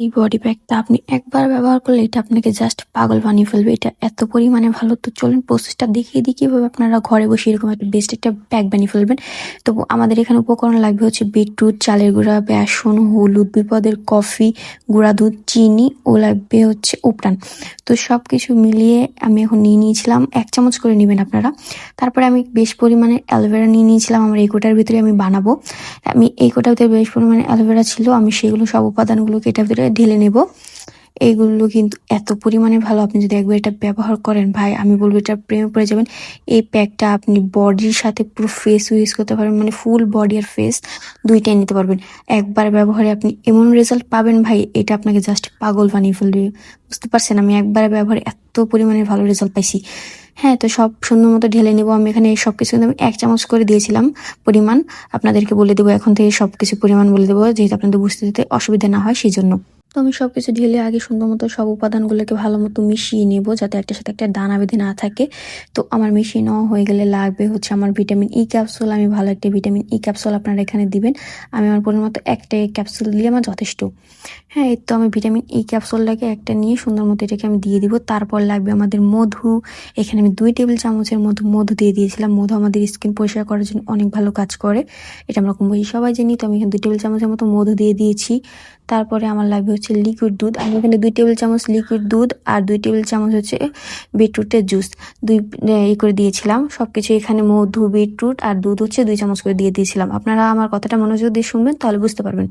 এই বডি প্যাকটা আপনি একবার ব্যবহার করলে এটা আপনাকে জাস্ট পাগল বানিয়ে ফেলবে। এটা এত পরিমাণে ভালো। তো চলুন প্রসেসটা দেখিয়ে দিই কীভাবে আপনারা ঘরে বসে এরকম একটা বেস্ট একটা প্যাক বানিয়ে ফেলবেন। তো আমাদের এখানে উপকরণ লাগবে হচ্ছে বিটরুট, চালের গুঁড়া, বেসন, হলুদ, বিপদের কফি গুঁড়া দুধ, চিনি ও লাগবে হচ্ছে উপটান তো সব কিছু মিলিয়ে আমি এখন নিয়ে নিয়েছিলাম। এক চামচ করে নেবেন আপনারা। তারপরে আমি বেশ পরিমাণে অ্যালোভেরা নিয়ে নিয়েছিলাম। আমার এই কোটার ভিতরে আমি বানাবো। আমি এই কোটার ভিতরে বেশ পরিমাণে অ্যালোভেরা ছিল। আমি সেগুলো সব উপাদানগুলোকে এটার ভিতরে ঢেলে নেব। এইগুলো কিন্তু এত পরিমাণে ভালো, আপনি যদি একবার এটা ব্যবহার করেন, ভাই, আমি বলব এটা প্রেমে পড়ে যাবেন। এই প্যাকটা আপনি বডির সাথে পুরো ফেস ইউজ করতে পারবেন মানে ফুল বডি আর ফেস দুইটাই নিতে পারবেন। একবার ব্যবহারে আপনি এমন রেজাল্ট পাবেন, ভাই, এটা আপনাকে জাস্ট পাগল বানিয়ে ফেলবে। বুঝতে পারছেন? আমি একবার ব্যবহারে এত পরিমাণে ভালো রেজাল্ট পাইছি। হ্যাঁ তো সব সুন্দর মতো ঢেলে নেব। আমি এখানে এই সব কিছু কিন্তু আমি এক চামচ করে দিয়েছিলাম পরিমাণ। আপনাদেরকে বলে দেবো, এখন থেকে সব কিছু পরিমাণ বলে দেবো, যেহেতু আপনাদের বুঝতে দিতে অসুবিধা না হয় সেই জন্য তো আমি সব কিছু ঢেলে আগে সুন্দর মতো সব উপাদানগুলোকে ভালো মতো মিশিয়ে নেব যাতে একটার সাথে একটা দানা বেঁধে না থাকে। তো আমার মিশিয়ে নেওয়া হয়ে গেলে লাগবে হচ্ছে আমার ভিটামিন ই ক্যাপসুল আমি ভালো একটা ভিটামিন ই ক্যাপসুল আপনারা এখানে দিবেন। আমি আমার পরিমাণ মতো একটা ক্যাপসুল দিলে আমার যথেষ্ট। হ্যাঁ তো আমি ভিটামিন ই ক্যাপসুলটাকে একটা নিয়ে সুন্দর মতো এটাকে আমি দিয়ে দিব। তারপর লাগবে আমাদের মধু। এখানে আমি দুই টেবিল চামচের মধু মধু দিয়ে দিয়েছিলাম। মধু আমাদের স্কিন পরিষ্কার করার জন্য অনেক ভালো কাজ করে। এটা আমরা কম সবাই জানি, তো আমি এখানে দুই টেবিল চামচের মতো মধু দিয়ে দিয়েছি। তারপরে আমার লাগবে হচ্ছে লিকুইড দুধ আমি এখানে দুই টেবিল চামচ লিকুইড দুধ, আর দুই টেবিল চামচ হচ্ছে বিটরুটের জুস দুই ই করে দিয়েছিলাম। সব কিছু এখানে মধু, বিটরুট, আর দুধ হচ্ছে দুই চামচ করে দিয়ে দিয়েছিলাম। আপনারা আমার কথাটা মনোযোগ দিয়ে শুনবেন, তাহলে বুঝতে পারবেন।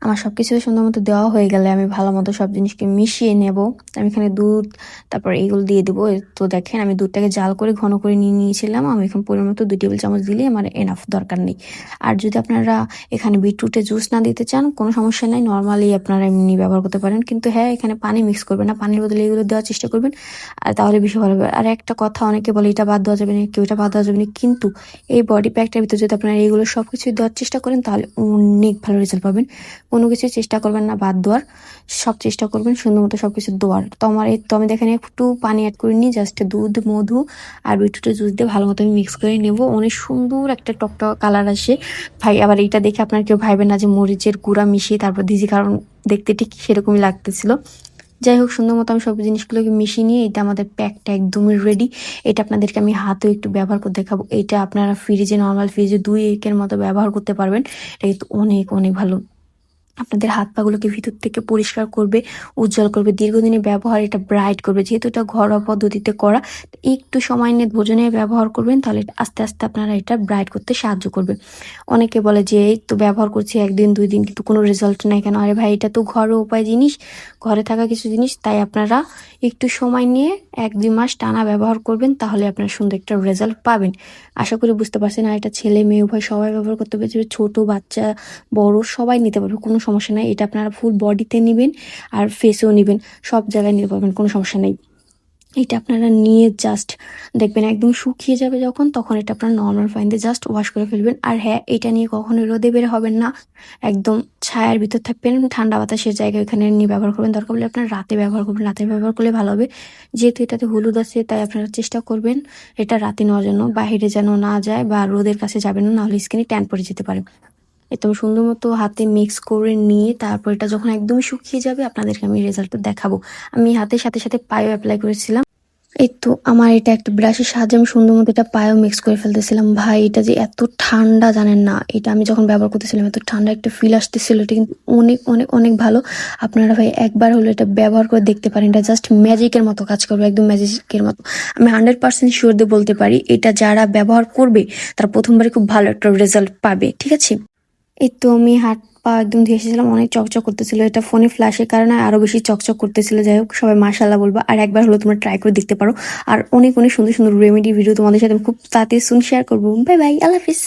আমার সব কিছু সুন্দর মতো দেওয়া হয়ে গেলে আমি ভালো মতো সব জিনিসকে মিশিয়ে নেব। আমি এখানে দুধ, তারপর এইগুলো দিয়ে দেবো। তো দেখেন, আমি দুধটাকে জাল করে, ঘন করে নিয়ে নিয়েছিলাম। আমি এখন পরিমাণ মতো দুই টেবিল চামচ দিলে আমার এনাফ দরকার নেই। আর যদি আপনারা এখানে বিটরুটে জুস না দিতে চান, কোনো সমস্যা নেই। নর্মালি আপনারা এমনি ব্যবহার করতে পারেন। কিন্তু হ্যাঁ এখানে পানি মিক্স করবেন না। পানির বদলে এগুলো দেওয়ার চেষ্টা করবেন। আর তাহলে বেশি ভালো হবে। আর একটা কথা, অনেকে বলে এটা বাদ দেওয়া যাবে না, কেউ এটা বাদ দেওয়া যাবে না। কিন্তু এই বডি প্যাকটার ভিতরে যদি আপনারা এইগুলো সব কিছুই দেওয়ার চেষ্টা করেন, তাহলে অনেক ভালো রেজাল্ট পাবেন। কোনো কিছু চেষ্টা করবেন না, বাদ দেওয়ার। সব চেষ্টা করবেন সুন্দর মতো সব কিছু দেওয়ার। তো আমার এই তো আমি দেখেন একটু পানি অ্যাড করে নিই জাস্ট দুধ, মধু আর বিটুটে জুস দিয়ে ভালো মতো আমি মিক্স করে নেব। অনেক সুন্দর একটা টকটক কালার আসে। ভাই, আবার এইটা দেখে আপনার কেউ ভাইবেন না যে মরিচের গুঁড়া মিশিয়ে তারপর দিয়েছি, কারণ দেখতে ঠিক সেরকমই লাগতেছিল। যাই হোক সুন্দর মতো আমি সব জিনিসগুলোকে মিশিয়ে নিয়ে এটা আমাদের প্যাকটা একদমই রেডি এটা আপনাদেরকে আমি হাতেও একটু ব্যবহার করে দেখাবো। এটা আপনারা ফ্রিজে নর্মাল ফ্রিজে দুই একের মতো ব্যবহার করতে পারবেন। এটা কিন্তু অনেক অনেক ভালো। আপনাদের হাত পাগুলোকে ভিতর থেকে পরিষ্কার করবে, উজ্জ্বল করবে, দীর্ঘদিনের ব্যবহার এটা ব্রাইট করবে। যেহেতু এটা ঘরোয়া পদ্ধতিতে করা একটু সময় নিয়ে ভোজনে ব্যবহার করবেন, তাহলে আস্তে আস্তে আপনারা এটা ব্রাইট করতে সাহায্য করবে। অনেকে বলে যে, এই তো ব্যবহার করছি একদিন, দুই দিন, কিন্তু কোনো রেজাল্ট নাই কেন? আরে ভাই, এটা তো ঘরোয়া উপায় জিনিস, ঘরে থাকা কিছু জিনিস, তাই আপনারা একটু সময় নিয়ে এক দুই মাস টানা ব্যবহার করবেন, তাহলে আপনার সুন্দর একটা রেজাল্ট পাবেন। আশা করি বুঝতে পারছেন, আর এটা ছেলে, মেয়ে, উভয় সবাই ব্যবহার করতে পারবে ছোট, বাচ্চা, বড়, সবাই নিতে পারবে, কোনো সমস্যা নাই, এটা আপনারা ফুল বডিতে নেবেন আর ফেসেও নেবেন, সব জায়গায় নিতে পারবেন, কোনো সমস্যা নেই। এটা আপনারা নিয়ে জাস্ট দেখবেন, একদম শুকিয়ে যাবে যখন, তখন এটা আপনার নর্মাল ফাইন দিয়ে জাস্ট ওয়াশ করে ফেলবেন। আর হ্যাঁ এটা নিয়ে কখনো রোদে বের হবেন না, একদম ছায়ার ভিতর থাকবেন, ঠান্ডা বাতাসের জায়গায় ওখানে নিয়ে ব্যবহার করবেন। দরকার হলে আপনার রাতে ব্যবহার করবেন, রাতে ব্যবহার করলে ভালো হবে। যেহেতু এটাতে হলুদ আছে, তাই আপনারা চেষ্টা করবেন এটা রাতে নেওয়ার জন্য। বাহিরে যেন না যায় বা রোদের কাছে যাবেন না নাহলে স্কিনে ট্যান পড়ে যেতে পারে। একদম সুন্দর মতো হাতে মিক্স করে নিয়ে তারপর এটা যখন একদম শুকিয়ে যাবে, আপনাদেরকে আমি রেজাল্টটা দেখাবো। আমি হাতের সাথে সাথে পায়েও অ্যাপ্লাই করেছিলাম। এই তো আমার এটা একটা ব্রাশের সাহায্যে আমি সুন্দর মতো এটা পায়েও মিক্স করে ফেলতেছিলাম। ভাই, এটা যে এত ঠান্ডা, জানেন না, এটা আমি যখন ব্যবহার করতেছিলাম, এত ঠান্ডা একটা ফিল আসতেছিল। এটা কিন্তু অনেক অনেক অনেক ভালো। আপনারা ভাই একবার হলো এটা ব্যবহার করে দেখতে পারেন। এটা জাস্ট ম্যাজিকের মতো কাজ করবে, একদম ম্যাজিকের মতো। আমি হান্ড্রেড পার্সেন্ট শিওর দিয়ে বলতে পারি, এটা যারা ব্যবহার করবে, তারা প্রথমবারে খুব ভালো একটা রেজাল্ট পাবে, ঠিক আছে? এই তো আমি হাত পা একদম ধুয়ে এসেছিলাম, অনেক চকচক করতেছিল। এটা ফোনে ফ্ল্যাশের কারণে আরও বেশি চকচক করতেছিল। যাই হোক, সবাই মাসাল্লাহ বলব। আর একবার হলো তোমরা ট্রাই করে দেখতে পারো। আর অনেক অনেক সুন্দর সুন্দর রেমেডি ভিডিও তোমাদের সাথে খুব তাড়াতাড়ি শুন শেয়ার করব। বাই বাই আল্লাহ হাফিজ।